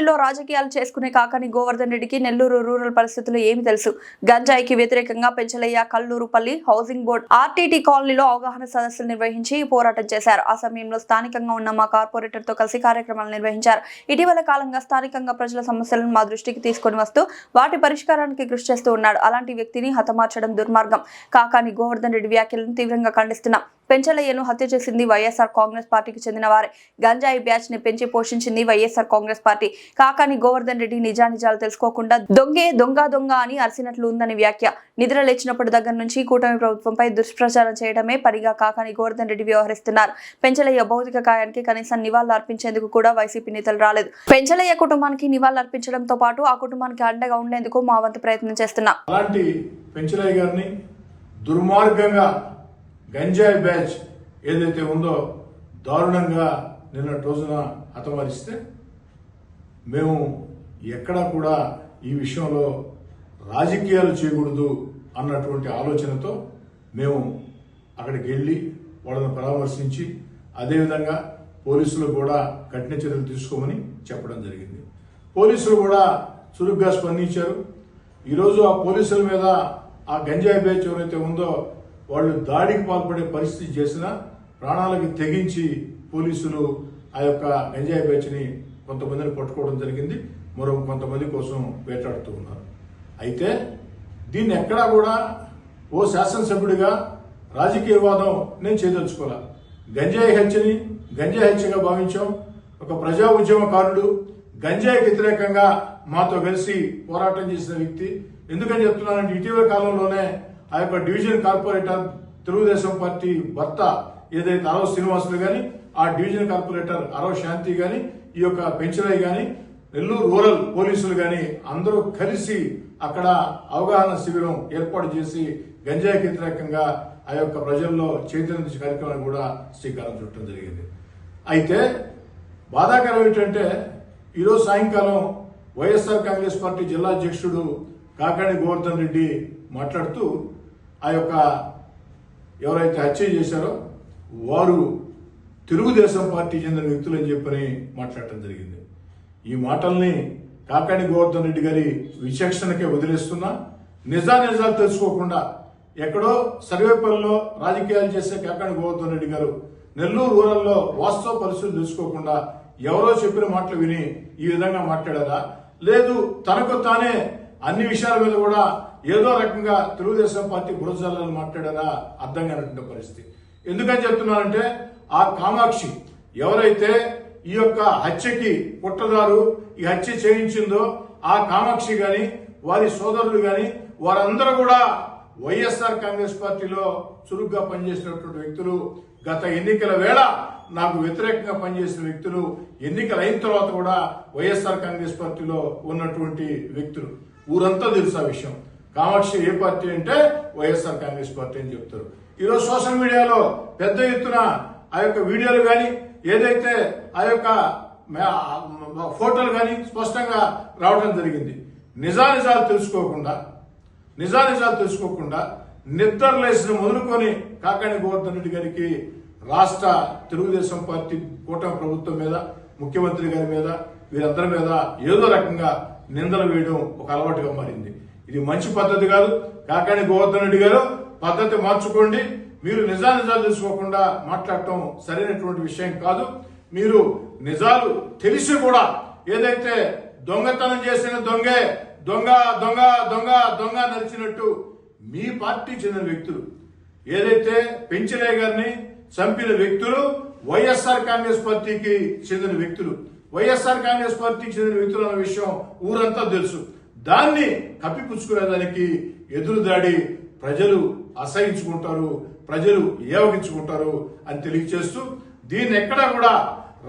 కాలనీలో రాజకీయాలు చేసుకునే కాకని గోవర్ధన్ రెడ్డికి నెల్లూరు రూరల్ పరిస్థితులు ఏమి తెలుసు. గంజాయికి వ్యతిరేకంగా Penchalaiah Kallurupalli housing board RTT కాలనీలో అవగాహన సదస్సులు నిర్వహించి పోరాటం చేశారు. ఆ సమయంలో స్థానికంగా ఉన్న మా కార్పొరేటర్తో కలిసి కార్యక్రమాలు నిర్వహించారు. ఇటీవల కాలంగా స్థానికంగా ప్రజల సమస్యలను మా దృష్టికి తీసుకొని వస్తూ వాటి పరిష్కారానికి కృషి చేస్తూ ఉన్నాడు. అలాంటి వ్యక్తిని హతమార్చడం దుర్మార్గం. కాకాని గోవర్ధన్ రెడ్డి వ్యాఖ్యలను తీవ్రంగా ఖండిస్తున్నాం. పెంచలయ్యను హత్య చేసింది వైఎస్ఆర్ కాంగ్రెస్ పార్టీకి చెందిన వారే. గంజాయి బ్యాచ్ని పెంచి పోషించింది YSR Congress party. Kakani Govardhan Reddy నిజానిజాలు తెలుసుకోకుండా దొంగే దొంగ దొంగ అని అరిసినట్లు ఉందని వ్యాఖ్య. నిద్ర లేచినప్పటి దగ్గర నుంచి కూటమి ప్రభుత్వంపై దుష్ప్రచారం చేయడమే పనిగా కాకాని గోవర్ధన్ రెడ్డి వ్యవహరిస్తున్నారు. పెంచలయ్య భౌతిక కాయానికి కనీసం నివాళులు అర్పించేందుకు కూడా వైసీపీ నేతలు రాలేదు. పెంచలయ్య కుటుంబానికి నివాళులు అర్పించడంతో పాటు ఆ కుటుంబానికి అండగా ఉండేందుకు మా వంతు ప్రయత్నం చేస్తున్నాం. అలాంటి పెంచలయ్య గారిని దుర్మార్గంగా గంజాయి బ్యాచ్ ఏదైతే ఉందో దారుణంగా నిన్న రోజున హతమారిస్తే మేము ఎక్కడా కూడా ఈ విషయంలో రాజకీయాలు చేయకూడదు అన్నటువంటి ఆలోచనతో మేము అక్కడికి వెళ్ళి వాళ్ళని పరామర్శించి అదేవిధంగా పోలీసులు కూడా కఠిన చర్యలు తీసుకోమని చెప్పడం జరిగింది. పోలీసులు కూడా చురుగ్గా స్పందించారు. ఈరోజు ఆ పోలీసుల మీద ఆ గంజాయి బ్యాచ్ ఎవరైతే ఉందో వాళ్ళు దాడికి పాల్పడే పరిస్థితి చేసిన ప్రాణాలకి తెగించి పోలీసులు ఆ యొక్క గంజాయి బ్యాచ్ని కొంతమందిని పట్టుకోవడం జరిగింది. మరో కొంతమంది కోసం వేటాడుతూ ఉన్నారు. అయితే దీన్ని ఎక్కడా కూడా ఓ శాసనసభ్యుడిగా రాజకీయ వాదం నేను చేయదలుచుకోలే. గంజాయి హత్యని గంజాయి హత్యగా భావించాం. ఒక ప్రజా ఉద్యమకారుడు గంజాయికి వ్యతిరేకంగా మాతో కలిసి పోరాటం చేసిన వ్యక్తి. ఎందుకని చెప్తున్నానంటే ఇటీవల కాలంలోనే ఆ యొక్క డివిజన్ కార్పొరేటర్ తెలుగుదేశం పార్టీ భర్త ఏదైతే అరవ శ్రీనివాసులు గాని ఆ డివిజన్ కార్పొరేటర్ అరవ శాంతి గాని ఈ యొక్క పెంచలయ్య గాని నెల్లూరు రూరల్ పోలీసులు గాని అందరూ కలిసి అక్కడ అవగాహన శిబిరం ఏర్పాటు చేసి గంజాయికి వ్యతిరేకంగా ఆ యొక్క ప్రజల్లో చైతన్య కార్యక్రమాన్ని కూడా శ్రీకారం చుట్టడం జరిగింది. అయితే బాధాకరం ఏంటంటే ఈరోజు సాయంకాలం వైఎస్ఆర్ కాంగ్రెస్ పార్టీ జిల్లా అధ్యక్షుడు కాకాణి గోవర్ధన్ రెడ్డి మాట్లాడుతూ ఆ యొక్క ఎవరైతే హత్య చేశారో వారు తెలుగుదేశం పార్టీ చెందిన వ్యక్తులు అని చెప్పని మాట్లాడటం జరిగింది. ఈ మాటల్ని కాకాణి గోవర్ధన్ రెడ్డి గారి విచక్షణకే వదిలేస్తున్నా నిజానిజాలు తెలుసుకోకుండా ఎక్కడో సర్వేపల్లిలో రాజకీయాలు చేసే కాకాణి గోవర్ధన్ రెడ్డి గారు నెల్లూరు రూరల్లో వాస్తవ పరిస్థితులు తెలుసుకోకుండా ఎవరో చెప్పిన మాటలు విని ఈ విధంగా మాట్లాడారా? లేదు తనకు తానే అన్ని విషయాల మీద కూడా ఏదో రకంగా తెలుగుదేశం పార్టీ బురజాలని మాట్లాడారా అర్థం కానటువంటి పరిస్థితి. ఎందుకని చెప్తున్నానంటే ఆ కామాక్షి ఎవరైతే ఈ యొక్క హత్యకి పుట్టదారు ఈ హత్య చేయించిందో ఆ కామాక్షి గాని వారి సోదరులు గాని వారందరూ కూడా వైఎస్ఆర్ కాంగ్రెస్ పార్టీలో చురుగ్గా పనిచేసినటువంటి వ్యక్తులు. గత ఎన్నికల వేళ నాకు వ్యతిరేకంగా పనిచేసిన వ్యక్తులు ఎన్నికలు అయిన తర్వాత కూడా వైఎస్ఆర్ కాంగ్రెస్ పార్టీలో ఉన్నటువంటి వ్యక్తులు. ఊరంతా తెలుసు ఆ విషయం. కామాక్షి ఏ పార్టీ అంటే వైఎస్ఆర్ కాంగ్రెస్ పార్టీ అని చెప్తారు. ఈరోజు సోషల్ మీడియాలో పెద్ద ఎత్తున ఆ యొక్క వీడియోలు కానీ ఏదైతే ఆ యొక్క ఫోటోలు కానీ స్పష్టంగా రావడం జరిగింది. నిజానిజాలు తెలుసుకోకుండా నిజానిజాలు తెలుసుకోకుండా నిద్రలేసిన మొదలుకొని కాకాణి గోవర్ధన్ రెడ్డి గారికి రాష్ట్ర తెలుగుదేశం పార్టీ కూటమి ప్రభుత్వం మీద ముఖ్యమంత్రి గారి మీద వీరందరి మీద ఏదో రకంగా నిందలు వేయడం ఒక అలవాటుగా మారింది. ఇది మంచి పద్ధతి కాదు. కాకాణి గోవర్ధన్ రెడ్డి గారు పద్ధతి మార్చుకోండి. మీరు నిజానిజాలు తెలుసుకోకుండా మాట్లాడటం సరైనటువంటి విషయం కాదు. మీరు నిజాలు తెలిసి కూడా ఏదైతే దొంగతనం చేసిన దొంగే దొంగ దొంగ దొంగ దొంగ నడిచినట్టు మీ పార్టీ చెందిన వ్యక్తులు. ఏదైతే పెంచలే గారిని చంపిన వ్యక్తులు వైఎస్ఆర్ కాంగ్రెస్ పార్టీకి చెందిన వ్యక్తులు. వైఎస్ఆర్ కాంగ్రెస్ పార్టీకి చెందిన వ్యక్తులు అన్న విషయం ఊరంతా తెలుసు. దాన్ని కప్పిపుచ్చుకునేదానికి ఎదురుదాడి ప్రజలు అసహించుకుంటారు ప్రజలు ఏవగించుకుంటారు అని తెలియజేస్తూ దీన్ని ఎక్కడా కూడా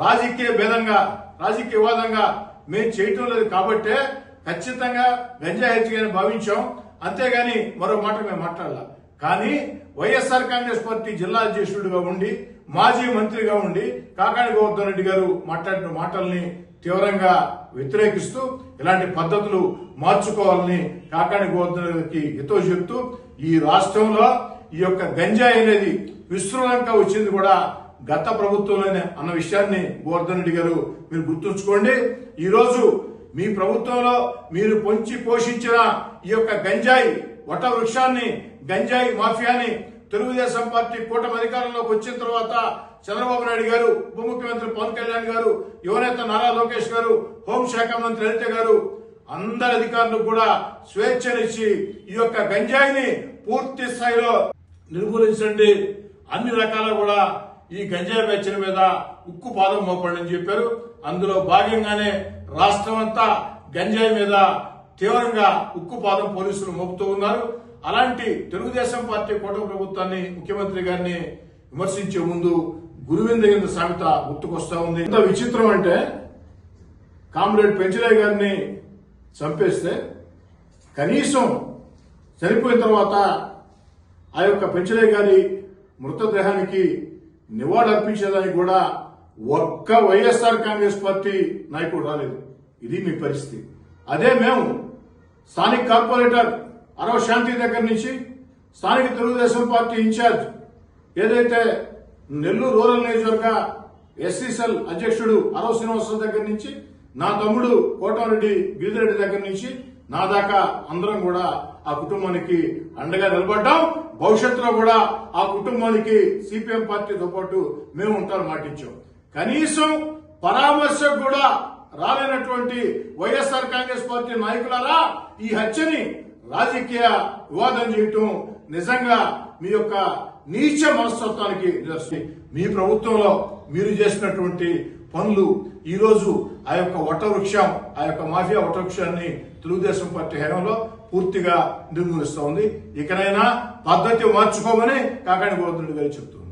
రాజకీయ భేదంగా రాజకీయవాదంగా మేము చేయటం లేదు కాబట్టే ఖచ్చితంగా గంజాయి హత్యగా భావించాం. అంతేగాని మరో మాట మేము మాట్లాడాల. కానీ వైఎస్ఆర్ కాంగ్రెస్ పార్టీ జిల్లా అధ్యక్షుడిగా ఉండి మాజీ మంత్రిగా ఉండి కాకాని గోవర్ధన్ రెడ్డి గారు మాట్లాడిన మాటల్ని తీవ్రంగా వ్యతిరేకిస్తూ ఇలాంటి పద్ధతులు మార్చుకోవాలని కాకాని గోవర్ధన్ రెడ్డికి హితవు చెప్తూ ఈ రాష్ట్రంలో ఈ యొక్క గంజాయి అనేది విస్తృతంగా వచ్చింది కూడా గత ప్రభుత్వంలోనే అన్న విషయాన్ని గోవర్ధన్ రెడ్డి గారు మీరు గుర్తుంచుకోండి. ఈరోజు మీ ప్రభుత్వంలో మీరు పొంచి పోషించిన ఈ యొక్క గంజాయి వట వృక్షాన్ని గంజాయి మాఫియాని తెలుగుదేశం పార్టీ కూటమి అధికారంలోకి వచ్చిన తర్వాత చంద్రబాబు నాయుడు గారు ఉప ముఖ్యమంత్రి పవన్ కళ్యాణ్ గారు యువనేత నారా లోకేష్ గారు హోంశాఖ మంత్రి లలిత గారు అందరి అధికారులకు కూడా స్వేచ్ఛనిచ్చి ఈ యొక్క గంజాయిని పూర్తి స్థాయిలో నిర్మూలించండి. అన్ని రకాల కూడా ఈ గంజాయి బ్యాచ్ల మీద ఉక్కు పాదం మోపండి అని చెప్పారు. అందులో భాగంగానే రాష్ట్రం అంతా గంజాయి మీద తీవ్రంగా ఉక్కుపాదం పోలీసులు మోపుతూ ఉన్నారు. అలాంటి తెలుగుదేశం పార్టీ కూటమి ప్రభుత్వాన్ని ముఖ్యమంత్రి గారిని విమర్శించే ముందు గురువింద సామెత గుర్తుకొస్తా ఉంది. ఎంత విచిత్రం అంటే కామ్రేడ్ పెంచలే గారిని చంపేస్తే కనీసం చనిపోయిన తర్వాత ఆ యొక్క పెంచలే గారి మృతదేహానికి నివాళులర్పించేదానికి కూడా ఒక్క వైఎస్ఆర్ కాంగ్రెస్ పార్టీ నాయకుడు రాలేదు. ఇది మీ పరిస్థితి. అదే మేము స్థానిక కార్పొరేటర్ అరవ శాంతి దగ్గర నుంచి స్థానిక తెలుగుదేశం పార్టీ ఇన్ఛార్జ్ ఏదైతే నెల్లూరు రూరల్ నియోజకవర్గ ఎస్సీసెల్ అధ్యక్షుడు అరవ శ్రీనివాసరావు దగ్గర నుంచి నా తమ్ముడు కోటారెడ్డి గిరిరెడ్డి దగ్గర నుంచి నా దాకా అందరం కూడా ఆ కుటుంబానికి అండగా నిలబడ్డాం. భవిష్యత్తులో కూడా ఆ కుటుంబానికి సిపిఎం పార్టీతో పాటు మేము ఉంటాం మాటించాం. కనీసం పరామర్శకు కూడా రాలేనటువంటి వైఎస్ఆర్ కాంగ్రెస్ పార్టీ నాయకులారా ఈ హత్యని రాజకీయ వివాదం చేయటం నిజంగా మీ యొక్క నీచ మనస్తత్వానికి మీ ప్రభుత్వంలో మీరు చేసినటువంటి పనులు ఈ రోజు ఆ యొక్క వటవృక్షం ఆ యొక్క మాఫియా వటవృక్షాన్ని తెలుగుదేశం పార్టీ హయాంలో పూర్తిగా నిర్మూలిస్తోంది ఇకనైనా పద్ధతి మార్చుకోమని కాకాని గోవర్ధనుడు గారు చెప్తున్నారు.